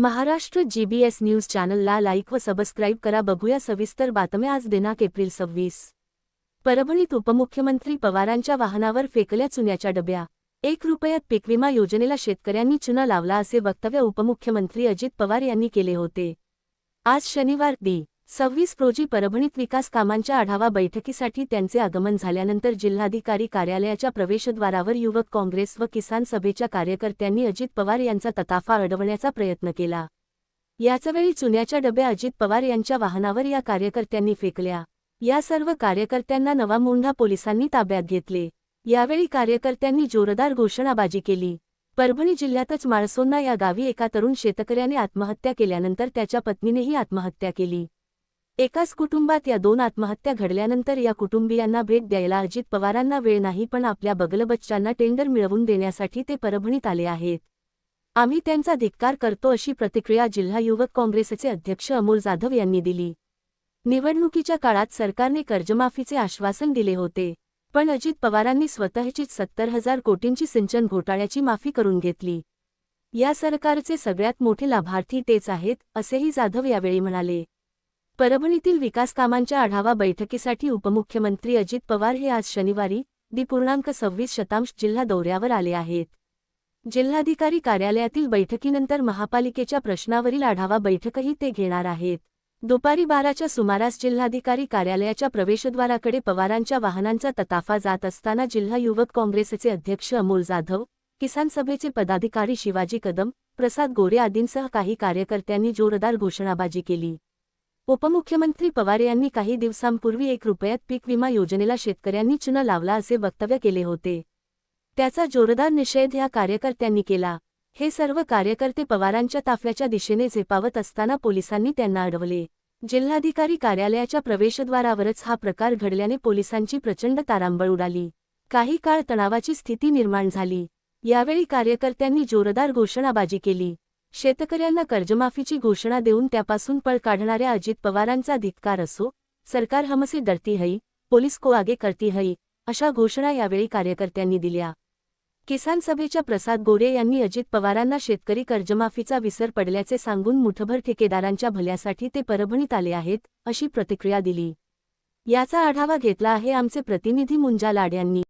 Maharashtra GBS news चॅनलला like व subscribe करा. बघूया सविस्तर बातम्या आज दिनांक एप्रिल सव्वीस. परभणीत उपमुख्यमंत्री पवारांच्या वाहनावर फेकल्या चुन्याच्या डब्या. एक रुपयात पीकविमा योजनेला शेतकऱ्यांनी चुना लावला असे वक्तव्य उपमुख्यमंत्री अजित पवार यांनी केले होते. आज शनिवार दि. सव्वीस रोजी परभणीत विकास कामांच्या आढावा बैठकीसाठी त्यांचे आगमन झाल्यानंतर जिल्हाधिकारी कार्यालयाच्या प्रवेशद्वारावर युवक काँग्रेस व किसान सभेच्या कार्यकर्त्यांनी अजित पवार यांचा तताफा अडवण्याचा प्रयत्न केला. याचवेळी चुन्याच्या डब्या अजित पवार यांच्या वाहनावर या कार्यकर्त्यांनी फेकल्या. या सर्व कार्यकर्त्यांना नवामुंढा पोलिसांनी ताब्यात घेतले. यावेळी कार्यकर्त्यांनी जोरदार घोषणाबाजी केली. परभणी जिल्ह्यातच माळसोन्ना या गावी एका तरुण शेतकऱ्याने आत्महत्या केल्यानंतर त्याच्या पत्नीनेही आत्महत्या केली. एकाच कुटुंबात या दोन आत्महत्या घडल्यानंतर या कुटुंबियांना भेट द्यायला अजित पवारांना वेळ नाही पण आपल्या बगलबच्चांना टेंडर मिळवून देण्यासाठी ते परभणीत आले आहेत. आम्ही त्यांचा धिक्कार करतो अशी प्रतिक्रिया जिल्हा युवक काँग्रेसचे अध्यक्ष अमोल जाधव यांनी दिली. निवडणुकीच्या काळात सरकारने कर्जमाफीचे आश्वासन दिले होते पण अजित पवारांनी स्वतःचीच सत्तर हजार कोटींची सिंचन घोटाळ्याची माफी करून घेतली. या सरकारचे सगळ्यात मोठे लाभार्थी तेच आहेत असेही जाधव यावेळी म्हणाले. परभणीतील विकासकामांच्या आढावा बैठकीसाठी उपमुख्यमंत्री अजित पवार हे आज शनिवारी दि पूर्णांक सव्वीस शतांश जिल्हा दौऱ्यावर आले आहेत. जिल्हाधिकारी कार्यालयातील बैठकीनंतर महापालिकेच्या प्रश्नावरील आढावा बैठकही ते घेणार आहेत. दुपारी बाराच्या सुमारास जिल्हाधिकारी कार्यालयाच्या प्रवेशद्वाराकडे पवारांच्या वाहनांचा तताफा जात असताना जिल्हा युवक काँग्रेसचे अध्यक्ष अमोल जाधव किसान सभेचे पदाधिकारी शिवाजी कदम प्रसाद गोरे आदींसह काही कार्यकर्त्यांनी जोरदार घोषणाबाजी केली. उपमुख्यमंत्री पवार यांनी काही दिवसांपूर्वी एक रुपयात पीक विमा योजनेला शेतकऱ्यांनी चुना लावला असे वक्तव्य केले होते. त्याचा जोरदार निषेध या कार्यकर्त्यांनी केला. हे सर्व कार्यकर्ते पवारांच्या ताफ्याच्या दिशेने झेपावत असताना पोलिसांनी त्यांना अडवले. जिल्हाधिकारी कार्यालयाच्या प्रवेशद्वारावरच हा प्रकार घडल्याने पोलिसांची प्रचंड तारांबळ उडाली. काही काळ तणावाची स्थिती निर्माण झाली. यावेळी कार्यकर्त्यांनी जोरदार घोषणाबाजी केली. शेतकऱ्यांना कर्जमाफीची घोषणा देऊन त्यापासून पळ काढणाऱ्या अजित पवारांचा धिक्कार असो सरकार हमसे डरती हई पोलीस को आगे करती हई अशा घोषणा यावेळी कार्यकर्त्यांनी दिल्या. किसान सभेच्या प्रसाद गोरे यांनी अजित पवारांना शेतकरी कर्जमाफीचा विसर पडल्याचे सांगून मुठभर ठेकेदारांच्या भल्यासाठी ते परभणीत आले आहेत अशी प्रतिक्रिया दिली. याचा आढावा घेतला आहे आमचे प्रतिनिधी मुंजा लाड यांनी.